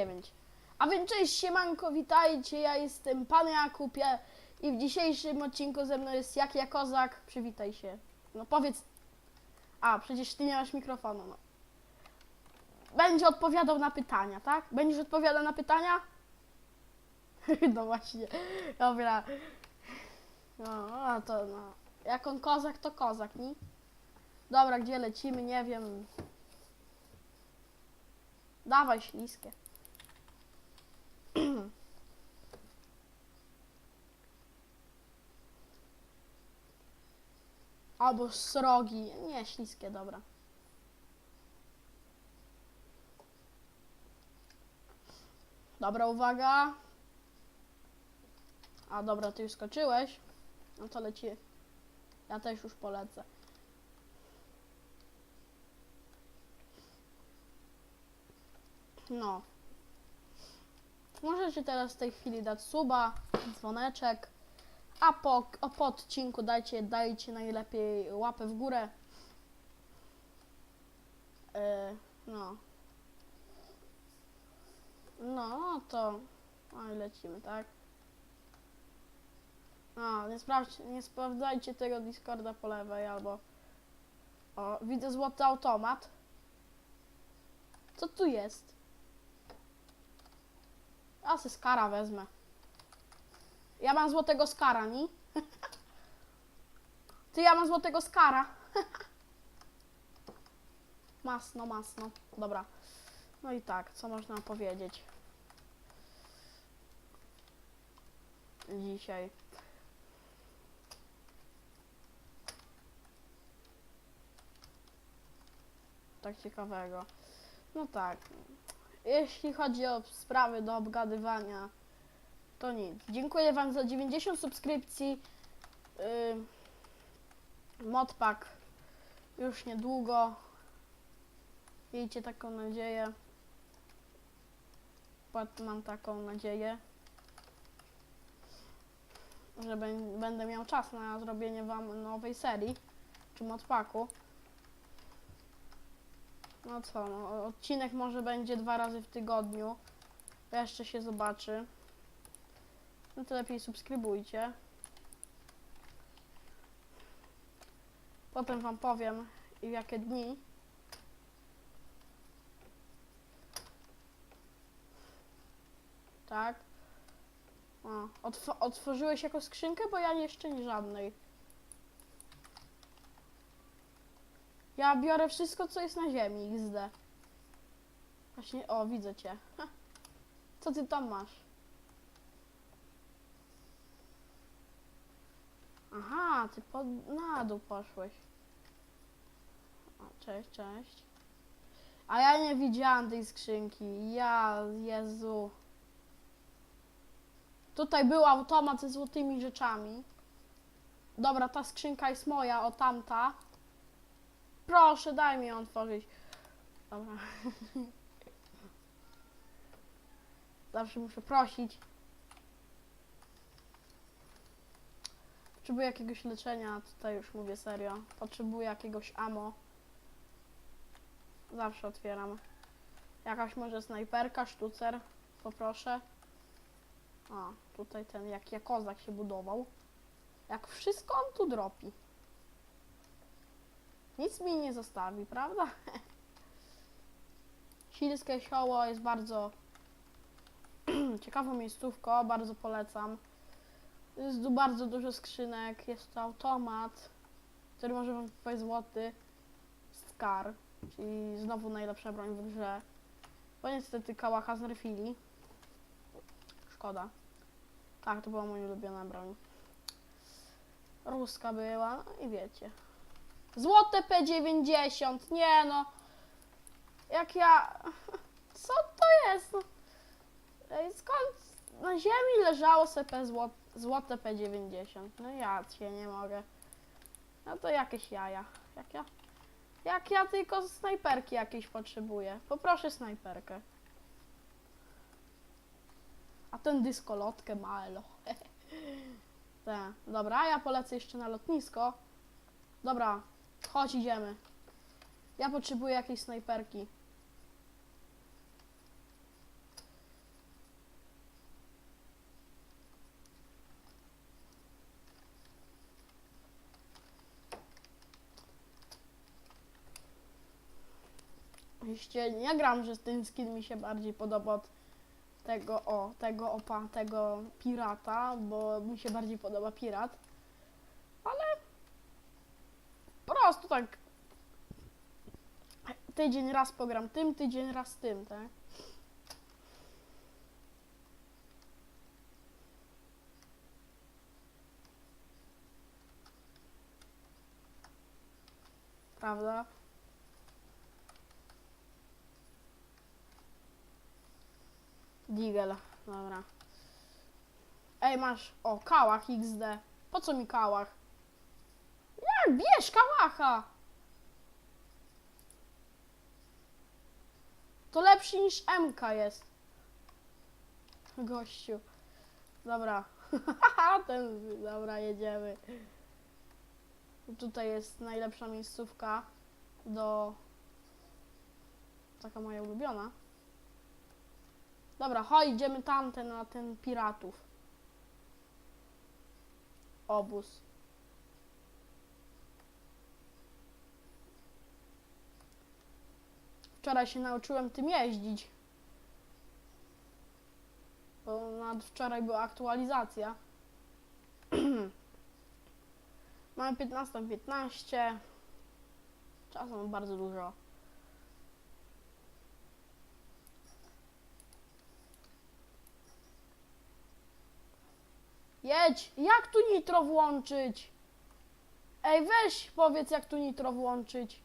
9. A więc cześć, siemanko, witajcie, ja jestem Pan Jakubie i w dzisiejszym odcinku ze mną jest Jak ja Kozak, przywitaj się. No powiedz... A, przecież ty nie masz mikrofonu, no. Będzie odpowiadał na pytania, tak? Będziesz odpowiadał na pytania? no właśnie, dobra. No, no to no. Jak on kozak, to kozak, nie? Dobra, gdzie lecimy, nie wiem. Dawaj śliskie. Albo srogi. Nie, śliskie, dobra. Dobra, uwaga. A dobra, ty już skoczyłeś. No to leci. Ja też już polecę. No. Możecie teraz w tej chwili dać suba, dzwoneczek, a po, a po odcinku dajcie, dajcie najlepiej łapę w górę. No. No, no to no i lecimy, tak? No, nie, sprawdź, nie sprawdzajcie tego Discorda po lewej albo... O, widzę złoty automat. Co tu jest? Ja se skara wezmę. Ja mam złotego skara, nie? Ty, ja mam złotego skara. masno, masno. Dobra. No i tak, co można powiedzieć? Dzisiaj. Tak ciekawego. No tak. Jeśli chodzi o sprawy do obgadywania, to nic. Dziękuję Wam za 90 subskrypcji. Yy, modpack już niedługo. Miejcie taką nadzieję. Mam taką nadzieję, że bę- będę miał czas na zrobienie Wam nowej serii czy modpacku. No co, no, odcinek może będzie dwa razy w tygodniu. Jeszcze się zobaczy. No to lepiej subskrybujcie. Potem wam powiem jakie dni. Tak. O, otw otworzyłeś jakąś skrzynkę, bo ja jeszcze nie żadnej. Ja biorę wszystko, co jest na ziemi, XD. Właśnie, o, widzę cię. Co ty tam masz? Ty pod, na dół poszłeś. Cześć, cześć. A ja nie widziałam tej skrzynki. Ja, Jezu. Tutaj był automat ze złotymi rzeczami. Dobra, ta skrzynka jest moja, o tamta. Proszę, daj mi ją otworzyć. Dobra. Zawsze muszę prosić. Potrzebuję jakiegoś leczenia, tutaj już mówię serio. Potrzebuję jakiegoś ammo. Zawsze otwieram. Jakaś może snajperka, sztucer. Poproszę. A, tutaj ten jak ja kozak się budował. Jak wszystko on tu dropi. Nic mi nie zostawi, prawda? Silskie sioło jest bardzo ciekawą miejscówką, bardzo polecam. Jest tu bardzo dużo skrzynek, jest to automat, który może wam kupować złoty. Scar, czyli znowu najlepsza broń w grze. Bo niestety kałacha znerfili. Szkoda. Tak, to była moja ulubiona broń. Ruska była, no i wiecie. Złote P90, nie no. Jak ja... Co to jest? No. Skąd na ziemi leżało zło... złote P90? No ja cię nie mogę. No to jakieś jaja. Jak ja? Jak ja tylko snajperki jakieś potrzebuję. Poproszę snajperkę. A ten dyskolotkę ma elo. Te. Dobra, ja polecę jeszcze na lotnisko. Dobra, chodź idziemy. Ja potrzebuję jakiejś snajperki. Oczywiście nie gram, że ten skin mi się bardziej podoba od tego, o, tego opa, tego pirata, bo mi się bardziej podoba pirat. Ale po prostu tak tydzień raz pogram tym, tydzień raz tym, tak? Prawda? Digel, dobra. Ej, masz, o, kałach XD. Po co mi kałach? Jak, bierz kałacha! To lepszy niż MK jest. Gościu. Dobra. Ten, dobra, jedziemy. Tutaj jest najlepsza miejscówka do... Taka moja ulubiona. Dobra, chodź, idziemy tamten na ten piratów. Obóz. Wczoraj się nauczyłem tym jeździć. Bo nad wczoraj była aktualizacja. Mamy 15, 15. Czasu mam bardzo dużo. Jedź! Jak tu nitro włączyć? Ej, weź powiedz jak tu nitro włączyć.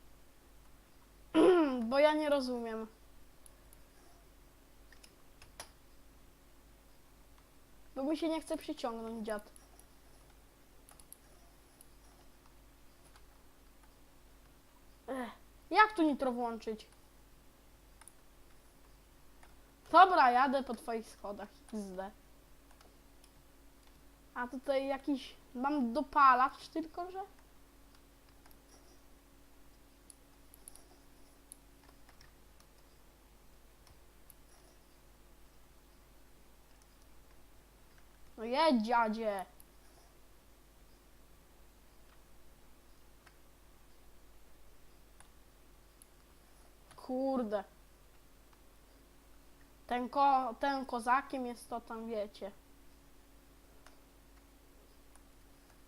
Bo ja nie rozumiem. Bo mi się nie chce przyciągnąć dziad. Ech, jak tu nitro włączyć? Dobra, jadę po twoich schodach. XD. A tutaj jakiś... Mam dopalacz tylko, że... No jedź, dziadzie. Kurde. Ten, ko ten kozakiem jest to tam, wiecie.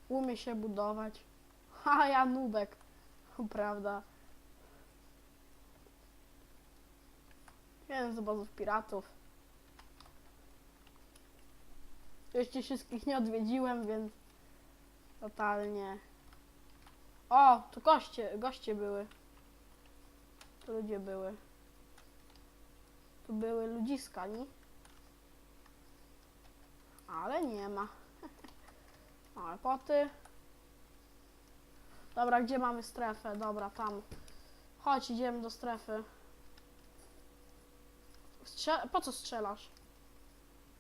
Umie się budować. Ha, ja nubek. Prawda. Jeden z obozów piratów. Jeszcze wszystkich nie odwiedziłem, więc totalnie. O, tu goście, goście były. Tu ludzie były. Tu były ludziska, nie? Ale nie ma. Ale poty. Dobra, gdzie mamy strefę? Dobra, tam. Chodź, idziemy do strefy. Po co strzelasz?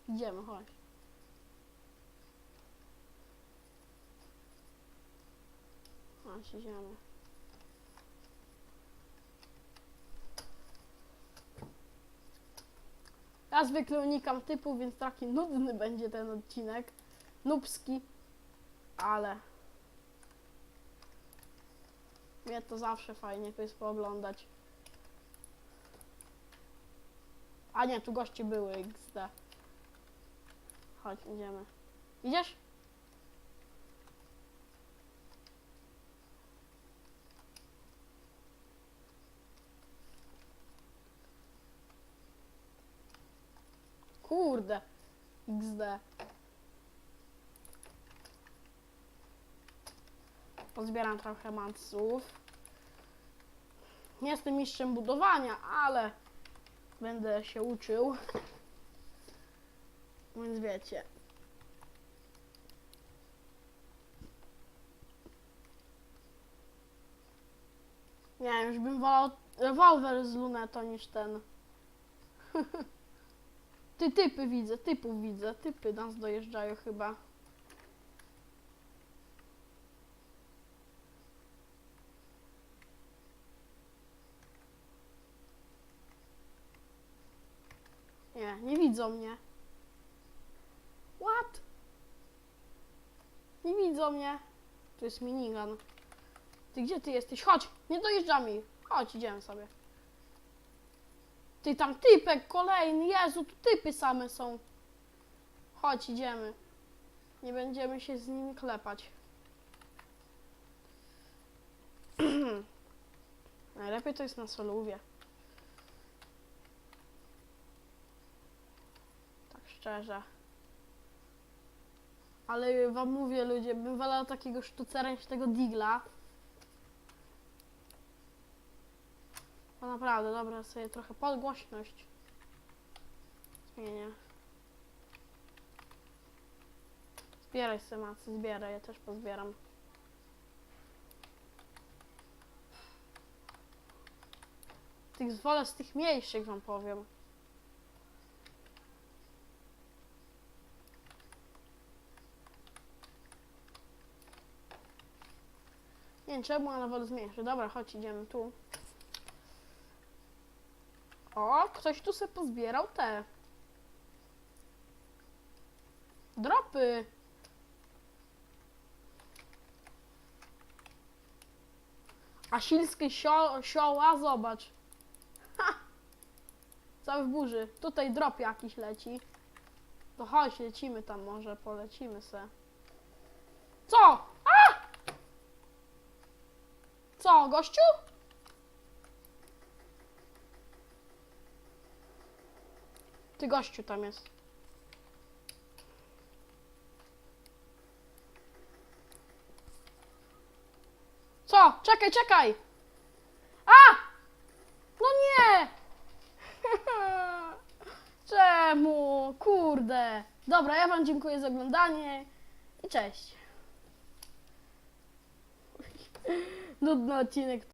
Idziemy, chodź. Chodź, idziemy. Ja zwykle unikam typu, więc taki nudny będzie ten odcinek. Nubski. Ale... Mnie to zawsze fajnie to jest pooglądać. A nie, tu goście były XD. Chodź, idziemy. Idziesz? Kurde. XD. Pozbieram trochę manców. Nie jestem mistrzem budowania, ale będę się uczył. Więc wiecie. Nie, już bym wolał rewolwer z lunetą niż ten. Ty typy widzę, typów widzę, typy nas dojeżdżają chyba. Nie, nie widzą mnie. What? Nie widzą mnie. Tu jest minigun. Ty gdzie ty jesteś? Chodź, nie dojeżdżamy. Chodź, idziemy sobie. Ty tam typek kolejny, Jezu, tu typy same są. Chodź, idziemy. Nie będziemy się z nimi klepać. Najlepiej to jest na solówie. Szczerze. Ale wam mówię ludzie, bym wolał takiego sztucera niż tego digla. No naprawdę, dobra, sobie trochę podgłośność. Zmienię. Zbieraj se macy, zbieraj, ja też pozbieram. Tych wolę z tych mniejszych wam powiem. Wiem czemu, ale wolę zmniejszy. Dobra, chodź, idziemy tu. O, ktoś tu se pozbierał te. Dropy. A silskie sio sioła, zobacz. Ha! Cały w burzy. Tutaj drop jakiś leci. To chodź, lecimy tam może, polecimy se. Co? A! Co, gościu? Ty gościu tam jest. Co? Czekaj, czekaj! A! No nie! Czemu? Kurde. Dobra, ja wam dziękuję za oglądanie i cześć. Nudny odcinek.